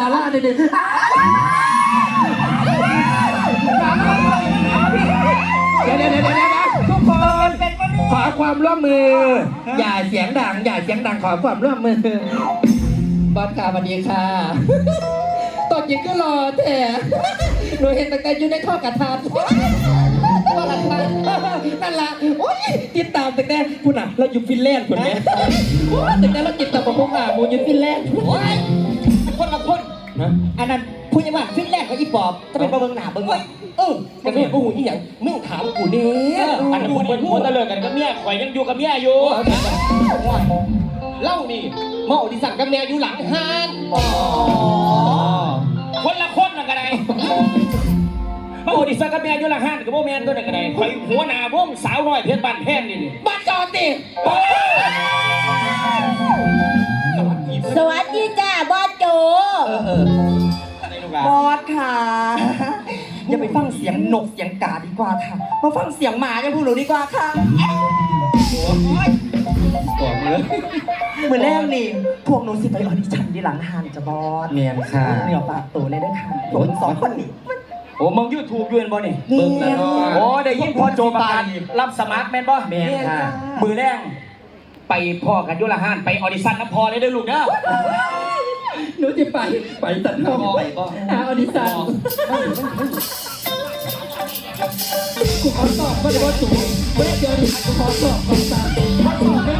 ดาราเด็ดเดี๋ยวเดี๋ยวเดี๋ยวเดี๋ยวทุกคนขอความร่วมมือ อย่าเสียงดัง อย่าเสียงดังขอความร่วมมือบอสค่ะสวัสดีค่ะตอนยิงก็รอแต่หนูเห็นตั้งแต่อยู่ในท่อกระทานว่าละค่ะนั่นละโอ้ยติดตามตั้งแต่พูดน่ะเราอยู่ฟินแลนด์คนเนี้ยโอ้ยตั้งแต่เราติดตามพวกอะมูอยู่ฟินแลนด์โอ้ยคนละคน นะอันนั้นคุณยังว่าฟินแรกกับอีปอบจะเป็นประเบิงหนาเบิ้งไว้เออก็ไม่กูอีหยังมึงถามกูเนี่ยอันนั้นผมเป็นหัวตะเลิกกันกับเมียข่อยยังอยู่กับเมียอยู่เล่านี่มาอดิสั่งกับเมียอยู่หลังห้านคนละคนนะกระไดมาอดิสั่งกับเมียอยู่หลังห้านกับโมแมนตัวนึงกระไดข่อยหัวหน้าวงสาวน้อยเพชรบ้านแพงนี่นี่บ้านจอดดิสวัสดีจ้า บอสโจเออเอออะไรลูกหลานบอสค่ะ อย่าไปฟังเสียงนกเสียงกาดีกว่าค่ะ มาฟังเสียงหมาอย่างผู้หนูดีกว่าค่ะบอกเลยเหมือนแรกนี่ พวกหนูสิไปออดิชั่นที่หลังหานจะบอสเมียนค่ะ เหนียวปากตัวเลยด้วยค่ะพวกหนูสองคนนี่ โอ้มึงยูทูบอยู่เห็นบ่นี่เบิ่งแล้วเนาะ โอ้ได้ยินพอโจประกาศรับสมัครแม่นบ่แม่นค่ะ มือแรงไปพ่อกันอยุละห้านไปออดิชั่นน้ำพอเลยเด้อลูกเด้อ หนูจะไปไปตัดน้องไปก็หาอดิสันกูขอตอบไม่ได้ว่าสูงไม่ได้เจอดิกูขอตอบขอสอบ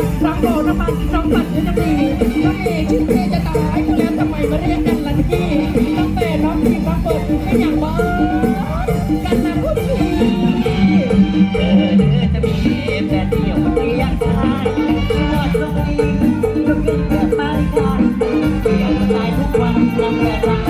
แอนน้องไอน้องโบน้องมันน้องปัดจะดีน้องเอกชื่อเทจะตายแล้วทำไมมาเรียกกันล่ะพี่น้องเปน้องทีน้องเปิดไม่อยากว่ากันน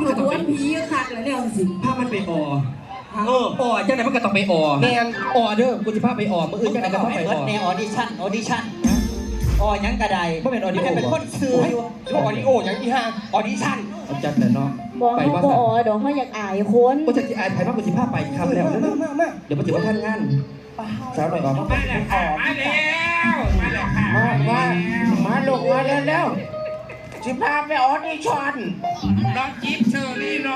มึงตัก็ต้องวไปผีก็ขาดแล้วเนี่ยสิพามันไปออเออออจังไหนมันก็ต้องไปออแม่ง ออเด้อกูจะพาไปออมื่ออื่นจังไหนก็ต้องไปอเบิร์ดอ ในออดิชั่นออดิชั่นออยังกระไดบ่เป็นออดิโอเป็นคนซื้ออยู่ออดิโออย่างที่ห้างออดิชั่นเอาจัดเลยเนาะบอกไปเขาว่าบสัอกเดี๋ยวเขาอยากอายคนกูจะอายไทยมากกูจะพาไปคำแล้วเร็วๆเดี๋ยวมันจะมาท่านงานสาวหน่อยออกมามาแล้วค่ะมาแล้วมาแล้วค่ะมามามาลงมาเร็วเร็ว สิพาไปออดิชั่นน้องจิ๊บเชอรี่น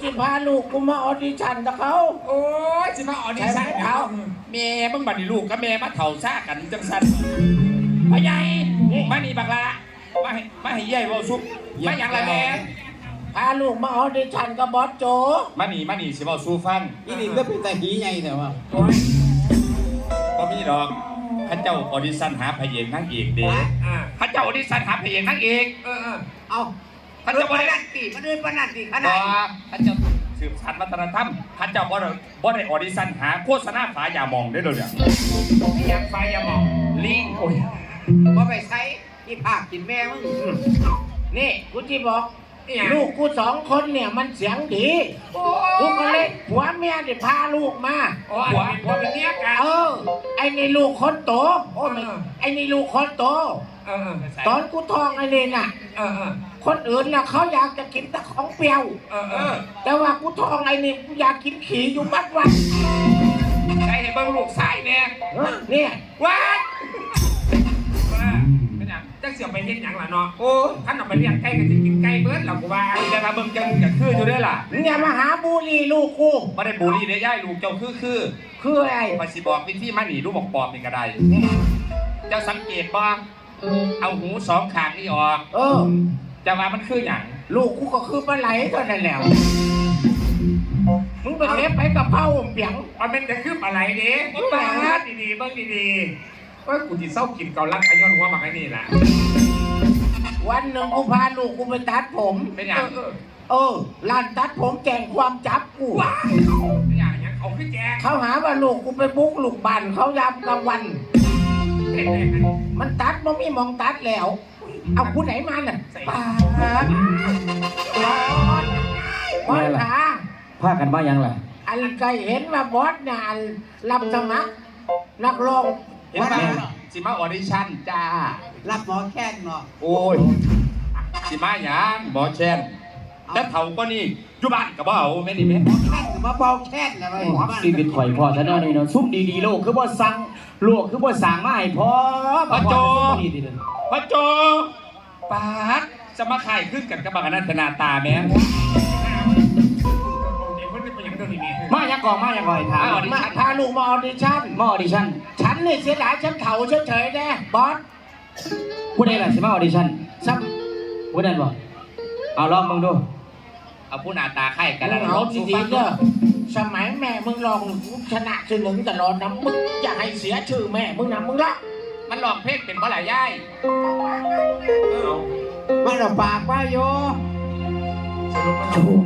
เอากูสิพาลูกกูมาออดิชั่นกับเขาโอ้ยสิมาออดิชั่นเขาแม่มึงบัดนี้ลูกกับแม่มาเถ่าซ่ากันจังสันพ่อใหญ่มานี่บักละมาให้มาให้ใหญ่เว่าซุปมาอย่างไรแม่พาลูกมาออดิชั่นกับบอสโจมานี่มานี่สิเว่าสู้ฟังอีนี่ก็เป็นแต่หีใหญ่แต่ว่าโอ้ยก็มีดอกพระเจ้าออดิชั่นหาพระเอกนางเอกเด้พระเจ้าออดิชั่นหาพระเอกนางเอกเอาท่า นเรื่เจ้าองบ่ปได้นันติมันเรื่องปนันติขบ่นาดท่านเจ้าสืบสานวัฒนธรรมท่านเจ้าบ่ได้บ่ได้ออดิชั่นหาโฆษณาฝายามองได้เลยเนี่ยไม่อยากฝายามอง ลิงโอ้ยว่าไปใช้ที่ภาคกินแม่มึงนี่กูที่บอก นี่หยังลูกกูสองคนเนี่ยมันเสียงดีกูก็เลยผัวเมียเนี่ยพาลูกมาโอ้ยหัวหัวเป็นเนี้ยกันเออ ไอ้นี่ลูกคนโตโอ้ไม่ไอ้นี่ลูกคนโตเออเออตอนกูท้องไอ้นี่น่ะเออเออคนอื่นน่ะเขาอยากจะกินแต่ของเปรี้ยวเออเออแต่ว่ากูท้องไอ้นี่กูอยากกินขี่อยู่บัดวันใครเห็นเบิ่งลูกชายเนี่ยเนี่ยว้า เสียไปเฮ็ดหยังล่ะเนาะโอ้ท่านเอาไปเลี้ยงไก่ก็สิกินไก่เบิดล่ะกูว่าแต่ว่าเบิ่งจังก็คืออยู่เด้อล่ะมึงอย่ามาหาบูลลี่ลูกกูบ่ได้บูลลี่เด้ย่ายลูกเจ้าคือคือคืออะไรมาสิบอกวิธีมาหนีลูกบอกปอบนี่ก็ได้เจ้าสังเกตบ่เอาหูสองข้างนี่ออกเออจะว่ามันคือหยังลูกกูก็คือปลาไหลเท่านั้นแหล้วมึงไปเล็บไปกับเผาเปียงมันเป็นแต่คืออะไรเด้บ่ปาดดีๆเบิ่งดีๆเอ้ยกูสิเศร้ากินเกาลัดขย้อนหัวมักไอ้นี่ล่ะ วันหนึ่งกูพาลูกกูไปตัดผมเป็นหยังเออร้านตัดผมแจ้งความจับกูเป็นหยังหยังเอาขึ้นแจกเขาหาว่าลูกกูไปบุกลูกบ้านเขายามกลางวันเห็นไหมมันตัดมันไม่มองตัดแล้ว เอาผู้ไหนมาน่ะปาดบอสบอสขาพากันมายังล่ะอันเคยเห็นว่าบอสเนี่ยอันรับสมัครนักร้องเห็นไหมสิมาออดิชั่นจ้า รับหมอแค่นเนาะโอ้ยสิมาหยังหมอแช่นแล้วเฒ่าก็นี่อยู่บ้านก็บ่เอาแม่นนี่แม่แค่นมาเบาแค่นอะไรหมอบ้านชีวิตข่อยพ่อซะเนาะนี่เนาะซุ่มดีๆโลกคือบ่สั่งโลกคือบ่สั่งมาให้พ่อพ่อโจดีดีเลยพ่อโจปาดจะมาขายขึ้นกันกับบังอนันตนาตาแม่เดี๋ยวเพิ่นเป็นอย่างเดิมนี่มายังก่อนมายังก่อนให้ถามมาออดิมาชั่นพาลูกมาออดิชั่นมาออดิชั่นฉันนี่เสียดายฉันเถาเฉยๆนะบอส ผู้ใดล่ะสิมาออดิชั่นซ้ผู้นั้นบ่เอาลองมึงดูเอาผู้หน้าตาไข่ำกันแล้วเอาดีๆเด้อสมัยแม่มึงลองชนะชื่อหนึ่งตลอดนะมึงอย่าให้เสียชื่อแม่มึงนะมึงละมันหลอกเพศเป็นเพราะหลายย่ายเออมันเอาปากว่าโยสรุปมันชม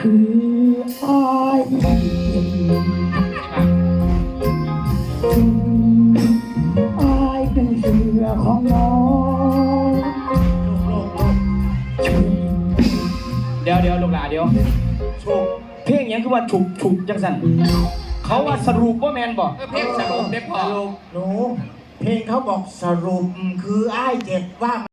คืออ้าย ยวเดี๋ยวลูกหลานเดี๋ยวๆถูกเพลงหยังคือว่าฉุกฉุกจังซั่นเขาว่าสรุปว่าแม่นบ่เออเพศสรุปได้พอหนูเพลงเขาบอกสรุปคืออ้ายเจ็บว่า